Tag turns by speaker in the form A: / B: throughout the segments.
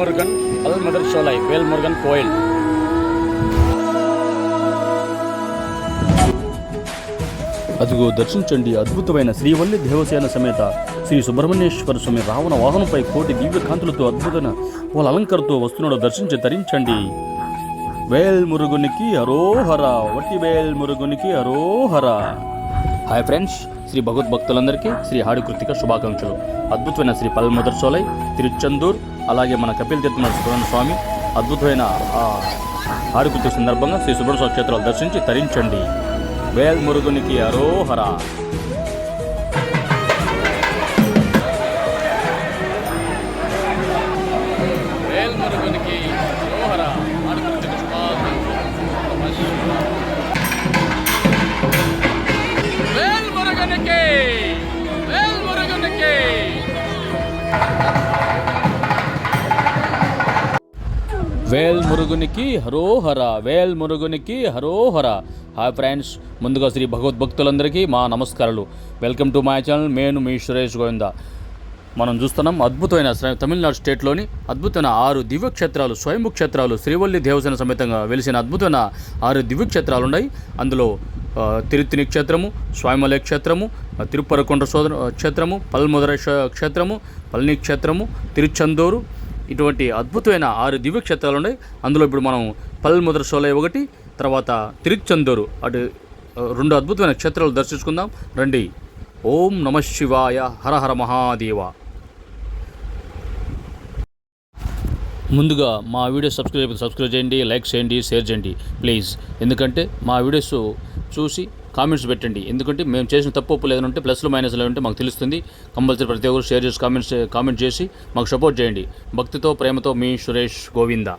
A: வேல்முருகன் அல்மதர் சோலை வேல்முருகன் கோயில் అదిగో దర్శించండి అద్భుతమైన శ్రీవల్లి దేవసేన సమేత శ్రీ సుబ్రహ్మణ్యేశ్వర స్వామి రావణ వాహనంపై కోటి దివ్య కాంతులతో అద్భుతమైన వాళ్ళ అలంకరణతో వస్తున్నాడు దర్శించి ధరించండి వేల్ మురుగునికి హరోహర వట్టి వేల్ మురుగునికి హరోహర హాయ్ ఫ్రెండ్స్ శ్రీ భగవద్భక్తులందరికీ శ్రీ హాడి కృతిక శుభాకాంక్షలు అద్భుతమైన శ్రీ పల్మదర్ సోలై తిరుచందూర్ అలాగే మన కపిల్ తీర్థ సుబ్రహ్మణ్య స్వామి అద్భుతమైన ఆ సందర్భంగా శ్రీ సుబ్రహ్మణ్య స్వామి క్షేత్రాలు దర్శించి తరించండి. వేల్ మురుగునికి అరోహర. వేల్ మురుగునికి హరోహర వేల్ మురుగునికి హరోహర. హాయ్ ఫ్రెండ్స్ ముందుగా శ్రీ భగవద్భక్తులందరికీ మా నమస్కారాలు. వెల్కమ్ టు మై ఛానల్ నేను మీ సురేష్ గోవింద. మనం చూస్తున్నాం అద్భుతమైన తమిళనాడు స్టేట్లోని అద్భుతమైన ఆరు దివ్యక్షేత్రాలు స్వయంభు క్షేత్రాలు శ్రీవల్లి దేవసేన సమేతంగా వెలిసిన అద్భుతమైన ఆరు దివ్యక్షేత్రాలు ఉన్నాయి. అందులో తిరుత్తిని క్షేత్రము స్వామిమలై క్షేత్రము తిరుపరకొండ సోదర క్షేత్రము పల్ముదర క్షేత్రము పళని క్షేత్రము తిరుచందూరు ఇటువంటి అద్భుతమైన ఆరు దివ్యక్షేత్రాలు ఉన్నాయి. అందులో ఇప్పుడు మనం పల్ముదర సోలై ఒకటి తర్వాత తిరుచందూరు అటు రెండు అద్భుతమైన క్షేత్రాలు దర్శించుకుందాం. రండి. ఓం నమ శివాయ. హర హర మహాదేవ. ముందుగా మా వీడియో సబ్స్క్రైబ్ సబ్స్క్రైబ్ చేయండి లైక్ చేయండి షేర్ చేయండి ప్లీజ్. ఎందుకంటే మా వీడియోస్ చూసి కామెంట్స్ పెట్టండి. ఎందుకంటే మేము చేసిన తప్పు ఒప్పులు ఏదైనా ఉంటే ప్లస్లు మైనస్లు ఉంటే మాకు తెలుస్తుంది. కంపల్సరీ ప్రతి ఒక్కరు షేర్ చేసి కామెంట్స్ కామెంట్ చేసి మాకు సపోర్ట్ చేయండి. భక్తితో ప్రేమతో మీ సురేష్ గోవింద.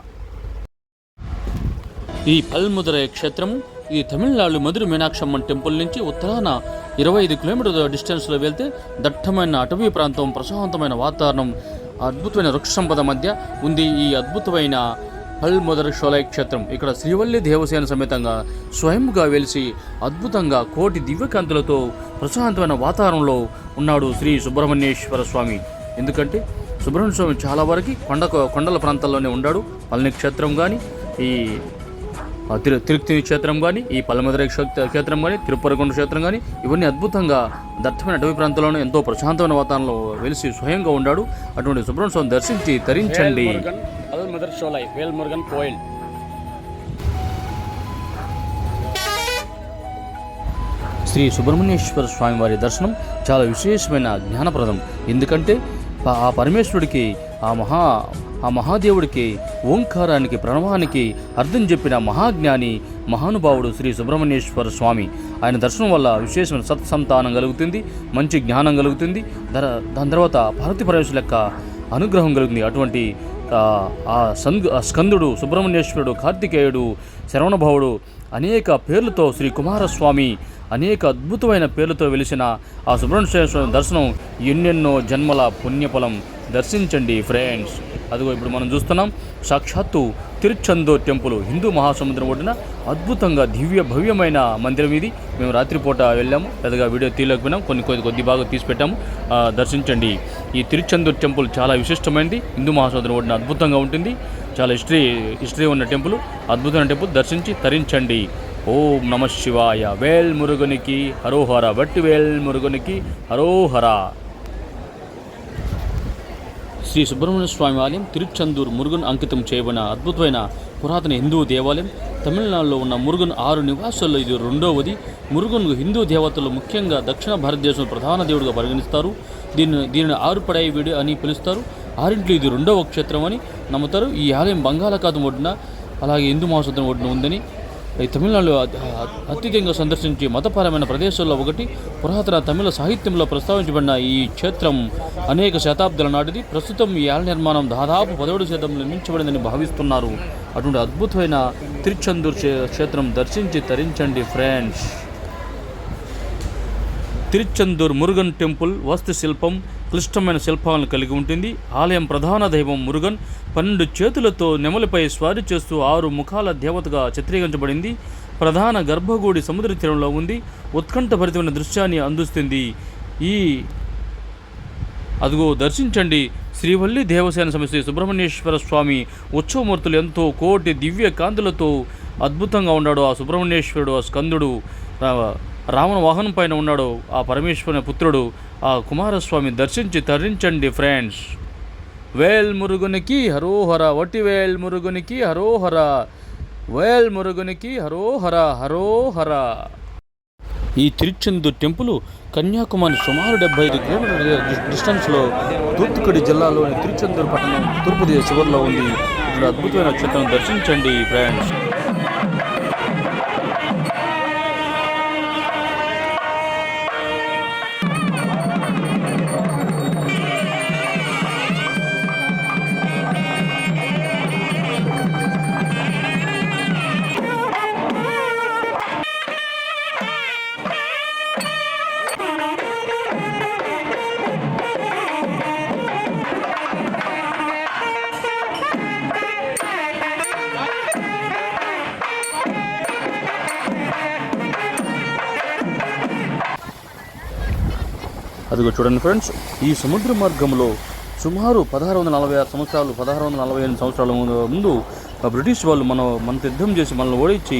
A: ఈ పల్ముదరయ క్షేత్రము ఇది తమిళనాడు మధుర మీనాక్షమ్మ టెంపుల్ నుంచి ఉత్తరాన ఇరవై ఐదు కిలోమీటర్ల డిస్టెన్స్లో వెళ్తే దట్టమైన అటవీ ప్రాంతం ప్రశాంతమైన వాతావరణం అద్భుతమైన వృక్ష సంపద మధ్య ఉంది ఈ అద్భుతమైన పల్ముదర షోలై క్షేత్రం. ఇక్కడ శ్రీవల్లి దేవసేన సమేతంగా స్వయంగా వెలిసి అద్భుతంగా కోటి దివ్యకాంతులతో ప్రశాంతమైన వాతావరణంలో ఉన్నాడు శ్రీ సుబ్రహ్మణ్యేశ్వర స్వామి. ఎందుకంటే సుబ్రహ్మణ్య స్వామి చాలా వరకు కొండ కొండల ప్రాంతాల్లోనే ఉన్నాడు పల్లని క్షేత్రం కానీ ఈ తిరు తిరుక్తి క్షేత్రం కానీ ఈ పల్లమదురై క్షేత్రం కానీ తిరుపరకొండ క్షేత్రం కానీ ఇవన్నీ అద్భుతంగా దట్టమైన అటవీ ప్రాంతంలోనే ఎంతో ప్రశాంతమైన వాతావరణంలో వెలిసి స్వయంగా ఉన్నాడు అటువంటి సుబ్రహ్మణ్య స్వామి దర్శించి తరించండి. అల్మదర్ షోలై వేల్మురుగన్ కోయిల్ శ్రీ సుబ్రహ్మణ్యేశ్వర స్వామి వారి దర్శనం చాలా విశేషమైన జ్ఞానప్రదం. ఎందుకంటే ఆ- పరమేశ్వరుడికి ఆ మహా ఆ మహాదేవుడికి ఓంకారానికి ప్రణవానికి అర్థం చెప్పిన మహాజ్ఞాని మహానుభావుడు శ్రీ సుబ్రహ్మణ్యేశ్వర స్వామి. ఆయన దర్శనం వల్ల విశేషమైన సత్సంతానం కలుగుతుంది మంచి జ్ఞానం కలుగుతుంది. దర దాని తర్వాత పార్వతీ పరమేశ్వరు యొక్క అనుగ్రహం కలుగుతుంది. అటువంటి ఆ, ఆ సంద్ ఆ స్కందుడు సుబ్రహ్మణ్యేశ్వరుడు కార్తికేయుడు శరవణభావుడు అనేక పేర్లతో శ్రీ కుమారస్వామి అనేక అద్భుతమైన పేర్లతో వెలిసిన ఆ సుబ్రహ్మణ్యేశ్వర దర్శనం ఎన్నెన్నో జన్మల పుణ్యఫలం. దర్శించండి ఫ్రెండ్స్. అదిగో ఇప్పుడు మనం చూస్తున్నాం సాక్షాత్తు తిరుచందూర్ టెంపుల్ హిందూ మహాసముద్రం ఒడ్డున అద్భుతంగా దివ్య భవ్యమైన మందిరం ఇది. మేము రాత్రిపూట వెళ్ళాము పెద్దగా వీడియో తీయలేకపోయినాం కొన్ని కొద్ది కొద్ది బాగా తీసి పెట్టాము దర్శించండి. ఈ తిరుచందూర్ టెంపుల్ చాలా విశిష్టమైనది హిందూ మహాసముద్రం ఒడిన అద్భుతంగా ఉంటుంది. చాలా హిస్టరీ హిస్టరీ ఉన్న టెంపుల్. అద్భుతమైన టెంపుల్ దర్శించి తరించండి. ఓం నమ శివాయ. వేల్ మురుగనికి హరోహర. వట్టి వేల్ మురుగనికి హరోహర. శ్రీ సుబ్రహ్మణ్య స్వామి ఆలయం తిరుచందూర్ మురుగన్ అంకితం చేయబడిన అద్భుతమైన పురాతన హిందూ దేవాలయం. తమిళనాడులో ఉన్న మురుగన్ ఆరు నివాసాల్లో ఇది రెండవది. మురుగన్ హిందూ దేవతలు ముఖ్యంగా దక్షిణ భారతదేశంలో ప్రధాన దేవుడిగా పరిగణిస్తారు. దీన్ని దీనిని ఆరుపడై వీడి అని పిలుస్తారు. ఆరింట్లో ఇది రెండవ క్షేత్రం అని నమ్ముతారు. ఈ ఆలయం బంగాళాఖాతం ఒడ్డున అలాగే హిందూ మహాసముద్రం ఒడ్డున ఉందని ఈ తమిళనాడులో అత్యధికంగా సందర్శించే మతపరమైన ప్రదేశాల్లో ఒకటి పురాతన తమిళ సాహిత్యంలో ప్రస్తావించబడిన ఈ క్షేత్రం అనేక శతాబ్దాల నాటిది. ప్రస్తుతం ఈ ఆలయ నిర్మాణం దాదాపు పదవుడు శాతం నిర్మించబడిందని భావిస్తున్నారు. అటువంటి అద్భుతమైన తిరుచందూర్ క్షేత్రం దర్శించి తరించండి ఫ్రెండ్స్. తిరుచెందూర్ మురుగన్ టెంపుల్ వాస్తుశిల్పం క్లిష్టమైన శిల్పాలను కలిగి ఉంటుంది. ఆలయం ప్రధాన దైవం మురుగన్ పన్నెండు చేతులతో నెమలిపై స్వారీ చేస్తూ ఆరు ముఖాల దేవతగా చిత్రీకరించబడింది. ప్రధాన గర్భగుడి సముద్ర తీరంలో ఉంది. ఉత్కంఠభరితమైన దృశ్యాన్ని అందిస్తుంది. ఈ అదిగో దర్శించండి. శ్రీవల్లి దేవసేన సమస్య సుబ్రహ్మణ్యేశ్వర స్వామి ఉత్సవమూర్తులు ఎంతో కోటి దివ్య కాంతులతో అద్భుతంగా ఉన్నాడు ఆ సుబ్రహ్మణ్యేశ్వరుడు ఆ స్కందుడు. రావణ వాహనం పైన ఉన్నాడు ఆ పరమేశ్వరుని పుత్రుడు. ఆ కుమారస్వామి దర్శించి తరించండి ఫ్రెండ్స్. వేల్ మురుగునికి హరోహర వట్టి వేల్ మురుగునికి హరోహర వేల్ మురుగునికి హరోహర హరోహర. ఈ తిరుచెందూర్ టెంపుల్ కన్యాకుమారి సుమారు డెబ్బై ఐదు కిలోమీటర్ల డిస్టెన్స్లో తూత్తుకుడి జిల్లాలోని తిరుచెందూరు పట్టణం తూర్పు చివరిలో ఉంది. ఇక్కడ అద్భుతమైన చిత్రం దర్శించండి ఫ్రెండ్స్. అదిగో చూడండి ఫ్రెండ్స్ ఈ సముద్ర మార్గంలో సుమారు పదహారు వందల నలభై ఆరు సంవత్సరాలు పదహారు వందల నలభై ఎనిమిది సంవత్సరాల ముందు- బ్రిటిష్ వాళ్ళు మన మనతో యుద్ధం చేసి మనల్ని ఓడించి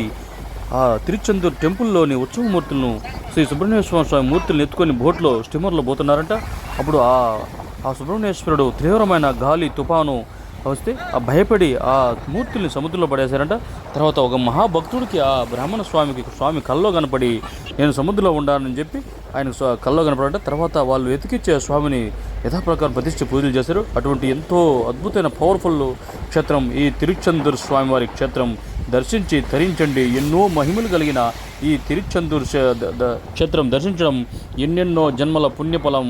A: ఆ తిరుచెందూరు టెంపుల్లోని ఉత్సవమూర్తులను శ్రీ సుబ్రహ్మణ్యేశ్వర స్వామి మూర్తులను ఎత్తుకొని బోట్లో స్టిమర్లో పోతున్నారంట. అప్పుడు ఆ ఆ సుబ్రహ్మణ్యేశ్వరుడు తీవ్రమైన గాలి తుఫాను వస్తే ఆ భయపడి ఆ మూర్తుల్ని సముద్రంలో పడేశారంట. తర్వాత ఒక మహాభక్తుడికి ఆ బ్రాహ్మణ స్వామికి స్వామి కల్లో కనపడి నేను సముద్రంలో ఉండాలని చెప్పి ఆయన కల్లో కనపడంట. తర్వాత వాళ్ళు వెతికిచ్చే స్వామిని యథాప్రకారం ప్రతిష్ఠ పూజలు చేశారు. అటువంటి ఎంతో అద్భుతమైన పవర్ఫుల్ క్షేత్రం ఈ తిరుచందూరు స్వామివారి క్షేత్రం దర్శించి ధరించండి ఎన్నో మహిమలు కలిగిన ఈ తిరుచందూరు క్షేత్రం దర్శించడం ఎన్నెన్నో జన్మల పుణ్యఫలం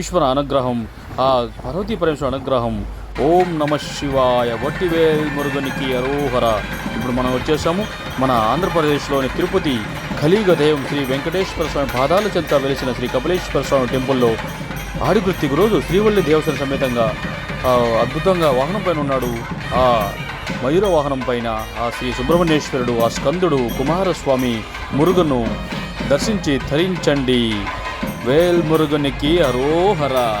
A: ఈశ్వర అనుగ్రహం ఆ పార్వతీ పరమేశ్వర అనుగ్రహం ఓం నమ శివాయ. వట్టివేల్ మురుగనికి అరోహర. ఇప్పుడు మనం వచ్చేసాము మన ఆంధ్రప్రదేశ్లోని తిరుపతి ఖలీగ దైవం శ్రీ వెంకటేశ్వర స్వామి పాదాల చెంత వెలిసిన శ్రీ కపిలేశ్వర స్వామి టెంపుల్లో ఆడికృతికి రోజు శ్రీవల్లి దేవసేన సమేతంగా అద్భుతంగా వాహనం పైన ఉన్నాడు. ఆ మయూర వాహనం పైన ఆ శ్రీ సుబ్రహ్మణ్యేశ్వరుడు ఆ స్కందుడు కుమారస్వామి మురుగను దర్శించి ధరించండి. వేల్ మురుగనికి అరోహర.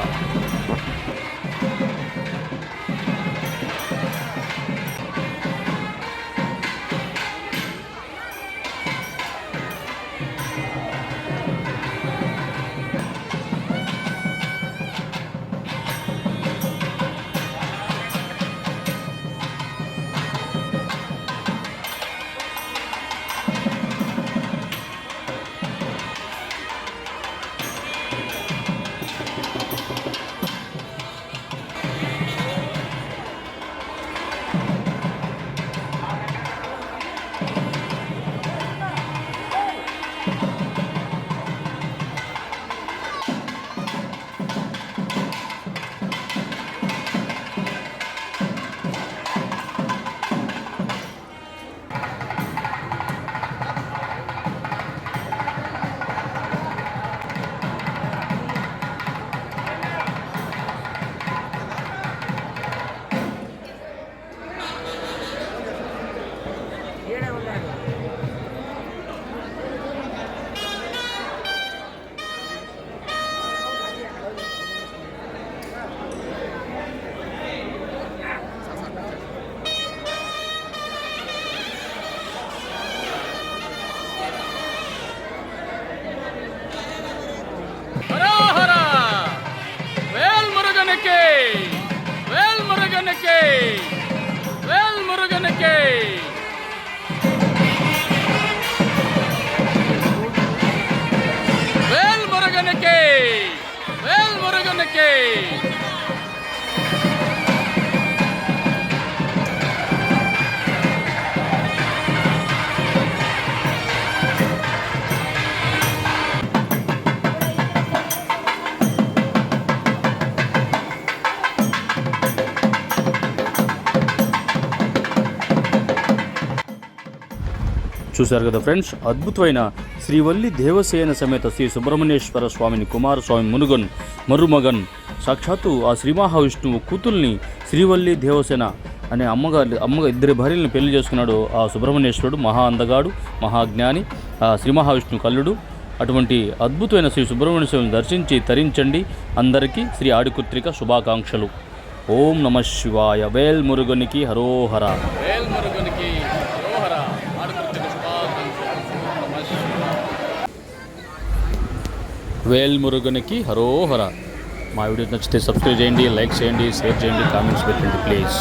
A: వేల్ మురుగనికి వేల్ మురుగనికి వేల్ మురుగనికి వేల్ చూశారు కదా ఫ్రెండ్స్? అద్భుతమైన శ్రీవల్లి దేవసేన సమేత శ్రీ సుబ్రహ్మణ్యేశ్వర స్వామిని కుమారస్వామి మునుగన్ మరుమగన్. సాక్షాత్తు ఆ శ్రీ మహావిష్ణువు కూతుల్ని శ్రీవల్లి దేవసేన అనే అమ్మగారి అమ్మ ఇద్దరి భార్యలను పెళ్ళి చేసుకున్నాడు ఆ సుబ్రహ్మణ్యేశ్వరుడు మహా అందగాడు మహాజ్ఞాని ఆ శ్రీ మహావిష్ణు కల్లుడు. అటువంటి అద్భుతమైన శ్రీ సుబ్రహ్మణ్య స్వామిని దర్శించి తరించండి అందరికీ శ్రీ ఆడికుత్రిక శుభాకాంక్షలు. ఓం నమ శివాయ. వేల్ మురుగనికి హరోహర
B: వేల్ మురుగనికి హరోహర ఆడకృతిక శుభాకాంక్షలు నమః శివాయ.
A: వేల్మురుగనికి హరోహర. మా వీడియో నచ్చితే సబ్స్క్రైబ్ చేయండి లైక్ చేయండి షేర్ చేయండి కామెంట్స్ పెట్టండి ప్లీజ్.